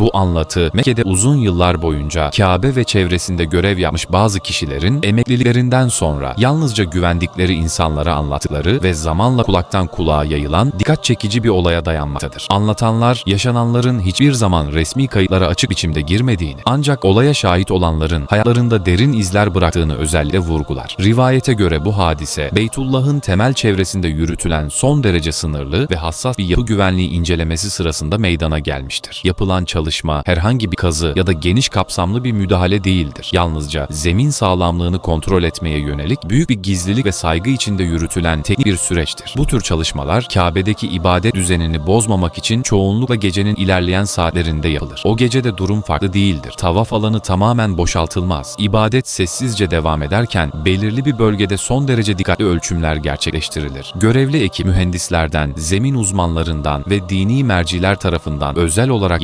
Bu anlatı Mekke'de uzun yıllar boyunca Kabe ve çevresinde görev yapmış bazı kişilerin emekliliklerinden sonra yalnızca güvendikleri insanlara anlattıkları ve zamanla kulaktan kulağa yayılan dikkat çekici bir olaya dayanmaktadır. Anlatanlar yaşananların hiçbir zaman resmi kayıtlara açık biçimde girmediğini ancak olaya şahit olanların hayatlarında derin izler bıraktığını özellikle vurgular. Rivayete göre bu hadise Beytullah'ın temel çevresinde yürütülen son derece sınırlı ve hassas bir yapı güvenliği incelemesi sırasında meydana gelmiştir. Yapılan çalışma herhangi bir kazı ya da geniş kapsamlı bir müdahale değildir. Yalnızca zemin sağlamlığını kontrol etmeye yönelik büyük bir gizlilik ve saygı içinde yürütülen teknik bir süreçtir. Bu tür çalışmalar Kabe'deki ibadet düzenini bozmamak için çoğunlukla gecenin ilerleyen saatlerinde yapılır. O gecede durum farklı değildir. Tavaf alanı tamamen boşaltılmaz. İbadet sessizce devam ederken belirli bir bölgede son derece dikkatli ölçümler gerçekleştirilir. Görevli ekip mühendislerden, zemin uzmanlarından ve dini merciler tarafından özel olarak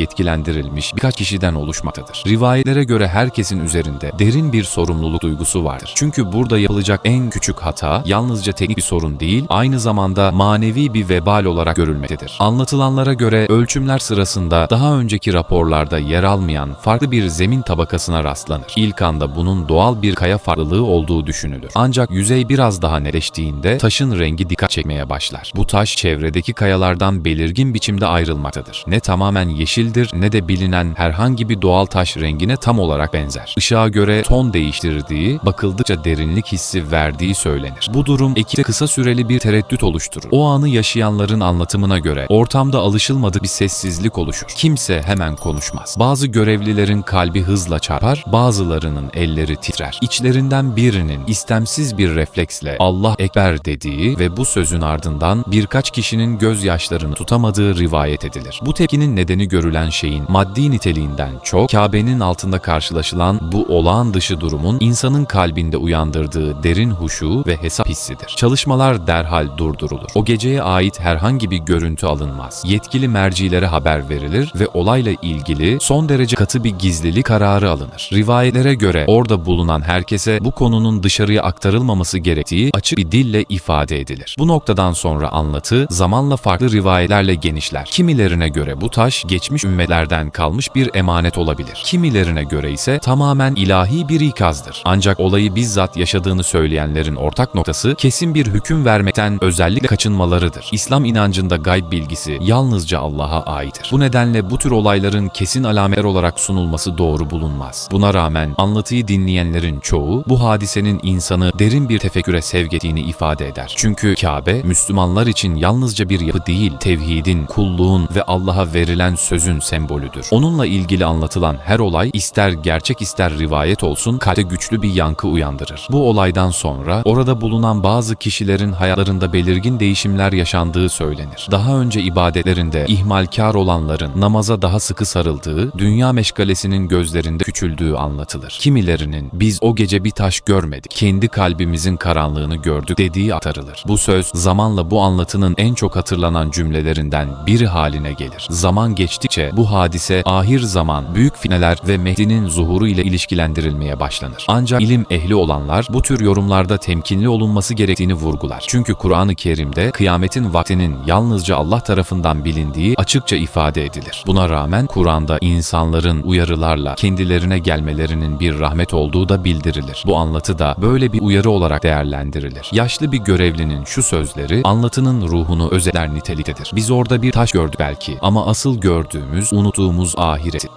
yetkilendirilmiş birkaç kişiden oluşmaktadır. Rivayetlere göre herkesin üzerinde derin bir sorumluluk duygusu vardır. Çünkü burada yapılacak en küçük hata yalnızca teknik bir sorun değil, aynı zamanda manevi bir vebal olarak görülmektedir. Anlatılanlara göre ölçümler sırasında daha önceki raporlarda yer almayan farklı bir zemin tabakasına rastlanır. İlk anda bunun doğal bir kaya farklılığı olduğu düşünülür. Ancak yüzey biraz daha netleştiğinde taşın rengi dikkat çekmeye başlar. Bu taş çevredeki kayalardan belirgin biçimde ayrılmaktadır. Ne tamamen yeşildir ne de bilinen herhangi bir doğal taş rengine tam olarak benzer. Işığa göre ton değiştirdiği, bakıldıkça derinlik hissi verdiği söylenir. Bu durum ekipte kısa süreli bir tereddüt oluşturur. O anı yaşayanların anlatımına göre ortamda alışılmadık bir sessizlik oluşur. Kimse hemen konuşmaz. Bazı görevlilerin kalbi hızla çarpar, bazılarının elleri titrer. İçlerinden birinin istemsiz bir refleksle Allah Ekber dediği ve bu sözün ardından birkaç kişinin gözyaşlarını tutamadığı rivayet edilir. Bu tepkinin nedeni görülen şeyin maddi niteliğinden çok Kabe'nin altında karşılaşılan bu olağan dışı durumun insanın kalbinde uyandırdığı derin huşu ve hesap hissidir. Çalışmalar derhal durdurulur. O geceye ait herhangi bir görüntü alınmaz. Yetkili mercilere haber verilir ve olayla ilgili son derece katı bir gizlilik kararı alınır. Rivayetlere göre orada bulunan herkese bu konunun dışarıya aktarılmaması gerektiği açık bir dille ifade edilir. Bu noktadan sonra anlatı zamanla farklı rivayetlerle genişler. Kimilerine göre bu taş geçmiş ümmetlerden kalmış bir emanet olabilir. Kimilerine göre ise tamamen ilahi bir ikazdır. Ancak olayı bizzat yaşadığını söyleyenlerin ortak noktası kesin bir hüküm vermekten özellikle kaçınmalarıdır. İslam inancında gayb bilgisi yalnızca Allah'a aittir. Bu nedenle bu tür olayların kesin alametler olarak sunulması doğru bulunmaz. Buna rağmen anlatıyı dinleyenlerin çoğu bu hadisenin insanı derin bir tefekküre sevk ettiğini ifade eder. Çünkü Kabe Müslümanlar için yalnızca bir yapı değil, tevhidin, kulluğun ve Allah'a verilen sözün sembolüdür. Onunla ilgili anlatılan her olay ister gerçek ister rivayet olsun kalpte güçlü bir yankı uyandırır. Bu olaydan sonra orada bulunan bazı kişilerin hayatlarında belirgin değişimler yaşandığı söylenir. Daha önce ibadetlerinde ihmalkar olanların namaza daha sıkı sarıldığı, dünya meşgalesinin gözlerinde küçüldüğü anlatılır. Kimilerinin biz o gece bir taş görmedik, kendi kalbimizin karanlığını gördük dediği aktarılır. Bu söz zamanla bu anlatının en çok hatırlanan cümlelerinden biri haline gelir. Zaman geçtikçe bu hadise ahir zaman, büyük fitneler ve Mehdi'nin zuhuru ile ilişkilendirilmeye başlanır. Ancak ilim ehli olanlar bu tür yorumlarda temkinli olunması gerektiğini vurgular. Çünkü Kur'an-ı Kerim'de kıyametin vaktinin yalnızca Allah tarafından bilindiği açıkça ifade edilir. Buna rağmen Kur'an'da insanların uyarılarla kendilerine gelmelerinin bir rahmet olduğu da bildirilir. Bu anlatı da böyle bir uyarı olarak değerlendirilir. Yaşlı bir görevlinin şu sözleri anlatının ruhunu özetler niteliktedir. Biz orada bir taş gördük belki ama asıl gördüğümüz, unuttuğumuz ahireti.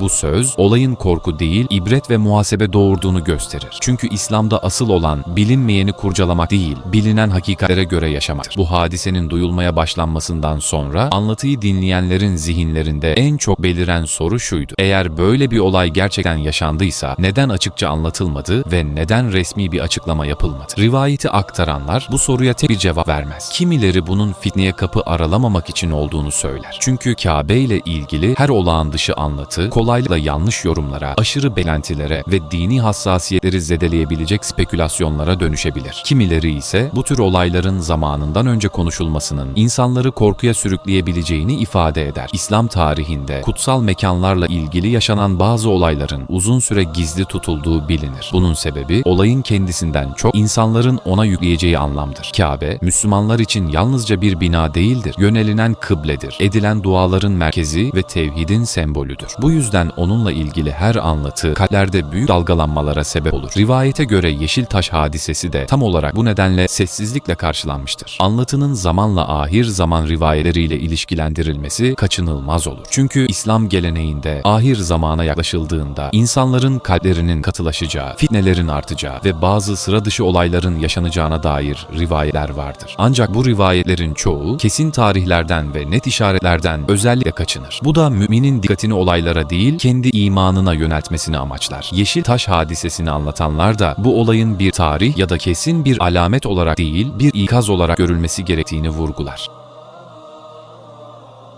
Bu söz olayın korku değil, ibret ve muhasebe doğurduğunu gösterir. Çünkü İslam'da asıl olan bilinmeyeni kurcalamak değil, bilinen hakikatlere göre yaşamaktır. Bu hadisenin duyulmaya başlanmasından sonra anlatıyı dinleyenlerin zihinlerinde en çok beliren soru şuydu. Eğer böyle bir olay gerçekten yaşandıysa neden açıkça anlatılmadı ve neden resmi bir açıklama yapılmadı? Rivayeti aktaranlar bu soruya tek bir cevap vermez. Kimileri bunun fitneye kapı aralamamak için olduğunu söyler. Çünkü Kabe ile ilgili her olağan dışı anlatı kolay kolaylıkla yanlış yorumlara, aşırı beklentilere ve dini hassasiyetleri zedeleyebilecek spekülasyonlara dönüşebilir. Kimileri ise bu tür olayların zamanından önce konuşulmasının insanları korkuya sürükleyebileceğini ifade eder. İslam tarihinde kutsal mekanlarla ilgili yaşanan bazı olayların uzun süre gizli tutulduğu bilinir. Bunun sebebi olayın kendisinden çok insanların ona yükleyeceği anlamdır. Kabe, Müslümanlar için yalnızca bir bina değildir. Yönelilen kıbledir. Edilen duaların merkezi ve tevhidin sembolüdür. Bu yüzden onunla ilgili her anlatı kalplerde büyük dalgalanmalara sebep olur. Rivayete göre Yeşiltaş hadisesi de tam olarak bu nedenle sessizlikle karşılanmıştır. Anlatının zamanla ahir zaman rivayetleriyle ilişkilendirilmesi kaçınılmaz olur. Çünkü İslam geleneğinde ahir zamana yaklaşıldığında insanların kalplerinin katılaşacağı, fitnelerin artacağı ve bazı sıra dışı olayların yaşanacağına dair rivayetler vardır. Ancak bu rivayetlerin çoğu kesin tarihlerden ve net işaretlerden özellikle kaçınır. Bu da müminin dikkatini olaylara değil kendi imanına yöneltmesini amaçlar. Yeşil taş hadisesini anlatanlar da bu olayın bir tarih ya da kesin bir alamet olarak değil bir ikaz olarak görülmesi gerektiğini vurgular.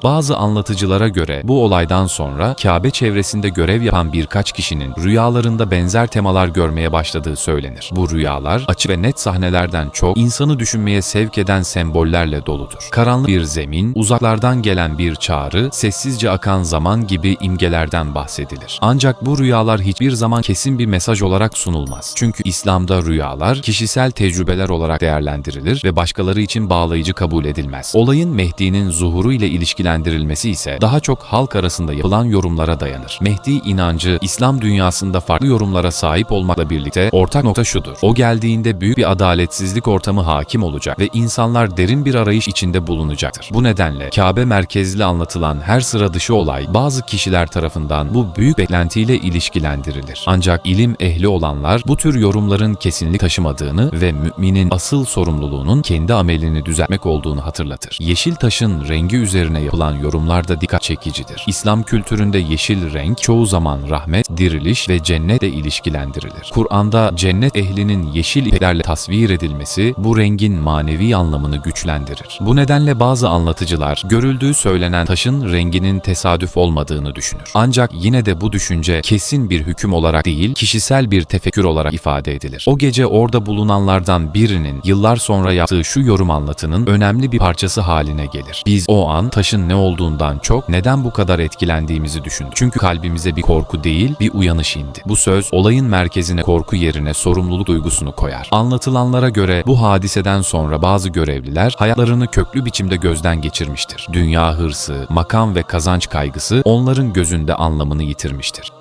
Bazı anlatıcılara göre bu olaydan sonra Kabe çevresinde görev yapan birkaç kişinin rüyalarında benzer temalar görmeye başladığı söylenir. Bu rüyalar açık ve net sahnelerden çok insanı düşünmeye sevk eden sembollerle doludur. Karanlık bir zemin, uzaklardan gelen bir çağrı, sessizce akan zaman gibi imgelerden bahsedilir. Ancak bu rüyalar hiçbir zaman kesin bir mesaj olarak sunulmaz. Çünkü İslam'da rüyalar kişisel tecrübeler olarak değerlendirilir ve başkaları için bağlayıcı kabul edilmez. Olayın Mehdi'nin zuhuru ile ilişkilendirilmesi ise daha çok halk arasında yapılan yorumlara dayanır. Mehdi inancı İslam dünyasında farklı yorumlara sahip olmakla birlikte ortak nokta şudur. O geldiğinde büyük bir adaletsizlik ortamı hakim olacak ve insanlar derin bir arayış içinde bulunacaktır. Bu nedenle Kabe merkezli anlatılan her sıra dışı olay bazı kişiler tarafından bu büyük beklentiyle ilişkilendirilir. Ancak ilim ehli olanlar bu tür yorumların kesinlik taşımadığını ve müminin asıl sorumluluğunun kendi amelini düzeltmek olduğunu hatırlatır. Yeşil taşın rengi üzerine yapılan yorumlar da dikkat çekicidir. İslam kültüründe yeşil renk çoğu zaman rahmet, diriliş ve cennetle ilişkilendirilir. Kur'an'da cennet ehlinin yeşil ipeklerle tasvir edilmesi bu rengin manevi anlamını güçlendirir. Bu nedenle bazı anlatıcılar görüldüğü söylenen taşın renginin tesadüf olmadığını düşünür. Ancak yine de bu düşünce kesin bir hüküm olarak değil, kişisel bir tefekkür olarak ifade edilir. O gece orada bulunanlardan birinin yıllar sonra yaptığı şu yorum anlatının önemli bir parçası haline gelir. Biz o an taşın ne olduğundan çok neden bu kadar etkilendiğimizi düşündük. Çünkü kalbimize bir korku değil, bir uyanış indi. Bu söz olayın merkezine korku yerine sorumluluk duygusunu koyar. Anlatılanlara göre bu hadiseden sonra bazı görevliler hayatlarını köklü biçimde gözden geçirmiştir. Dünya hırsı, makam ve kazanç kaygısı onların gözünde anlamını yitirmiştir.